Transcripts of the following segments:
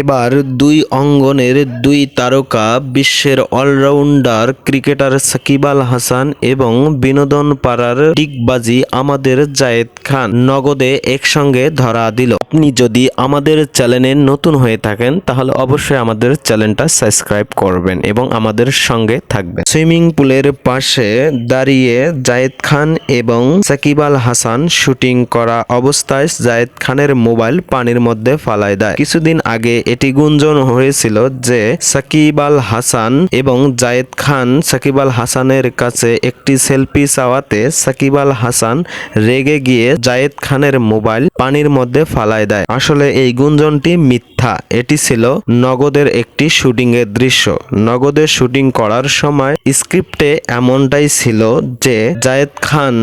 এবার দুই অঙ্গনের দুই তারকা বিশ্বের অলরাউন্ডার ক্রিকেটার সাকিব আল হাসান এবং বিনোদন পাড়ার টিকবাজি আমাদের জায়েদ খান নগদে একসঙ্গে ধরা দিল। আপনি যদি আমাদের চ্যানেলে নতুন হয়ে থাকেন, তাহলে অবশ্যই আমাদের চ্যানেলটা সাবস্ক্রাইব করবেন এবং আমাদের সঙ্গে থাকবেন। সুইমিং পুলের পাশে দাঁড়িয়ে জায়েদ খান এবং সাকিব আল হাসান শুটিং করা অবস্থায় জায়েদ খানের মোবাইল পানির মধ্যে ফালায় দেয়। কিছুদিন আগে এটি গুঞ্জন হয়েছিল যে সাকিব আল হাসান এবং জায়েদ খান সাকিব আল হাসানের কাছে একটি সেলফি চাওয়াতে সাকিব আল হাসান রেগে গিয়ে জায়েদ খানের মোবাইল পানির মধ্যে ফালায় দেয়। আসলে এই গুঞ্জনটি মিথ্যা। এটি ছিল নগদের একটি শুটিং এর দৃশ্য। নগদে শুটিং করার সময় স্ক্রিপ্টে এমনটাই ছিল যে জায়েদ খান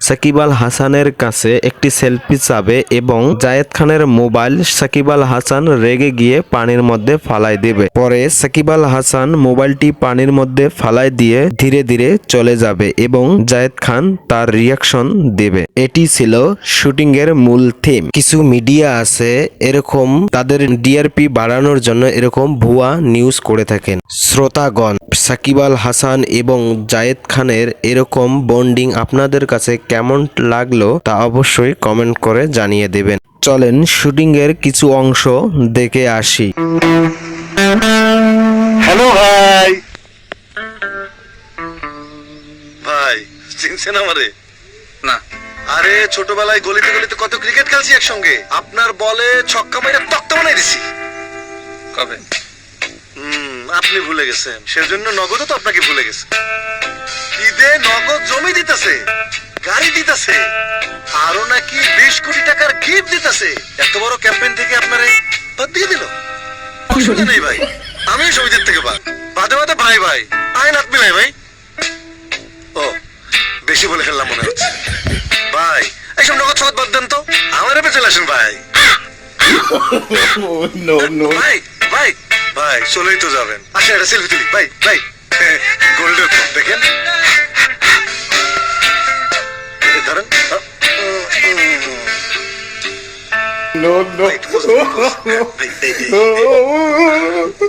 সাকিব আল হাসানের কাছে একটি সেলফি চাবে এবং জায়েদ খানের মোবাইল সাকিব আল হাসান রেগে গিয়ে পানির মধ্যে ফালাই দেবে। পরে সাকিব আল হাসান মোবাইলটি পানির মধ্যে ফালাই দিয়ে ধীরে ধীরে চলে যাবে এবং জায়েদ খান তার রিয়াকশন দেবে। এটি ছিল শুটিং এর মূল থিম কিছু মিডিয়া আছে, এরকম তাদের ডিআরপি বাড়ানোর জন্য এরকম ভুয়া নিউজ করে থাকেন। শ্রোতাগণ, সাকিব আল হাসান এবং জায়েদ খানের এরকম বন্ডিং আপনাদের কাছে কেমন লাগল তা অবশ্যই কমেন্ট করে জানিয়ে দেবেন। চলেন শুটিং এর কিছু অংশ দেখে আসি। হ্যালো ভাই। ভাই চিনছেন আমারে? না। আরে ছোটবেলায় গলিতে গলিতে কত ক্রিকেট খেলছি একসঙ্গে। আপনার বলে ছক্কা মেরে তক্তা বানাই দিছি। কবে? হুম আপনি ভুলে গেছেন। সেজন্য নগদও তো আপনাকে ভুলে গেছে। ঈদে নগদ জমি দিতেছে। গাড়ি দিতেছে। আরও নাকি বিশ কোটি টাকার গিফট দিতেছে। এত বড় ক্যাম্পেইন থেকে আপনারে বাদ দিয়ে দিল? অসুবিধা নেই ভাই। আমিও সমিতির থেকে বাদ। বাদে বাদে ভাই ভাই। আইন হাত মিলাই ভাই। ও বেশি বলে ফেললাম মনে হচ্ছে। ভাই এইসব নগদ সৎ বাদ দেন তো। আমার এপে চলে আসেন ভাই। ভাই ভাই ভাই চলেই তো যাবেন। আসেন একটা সেলফি তুলি। ভাই ভাই গোল্ডের দেখেন। no, no. It was, was, wait, they, they, they,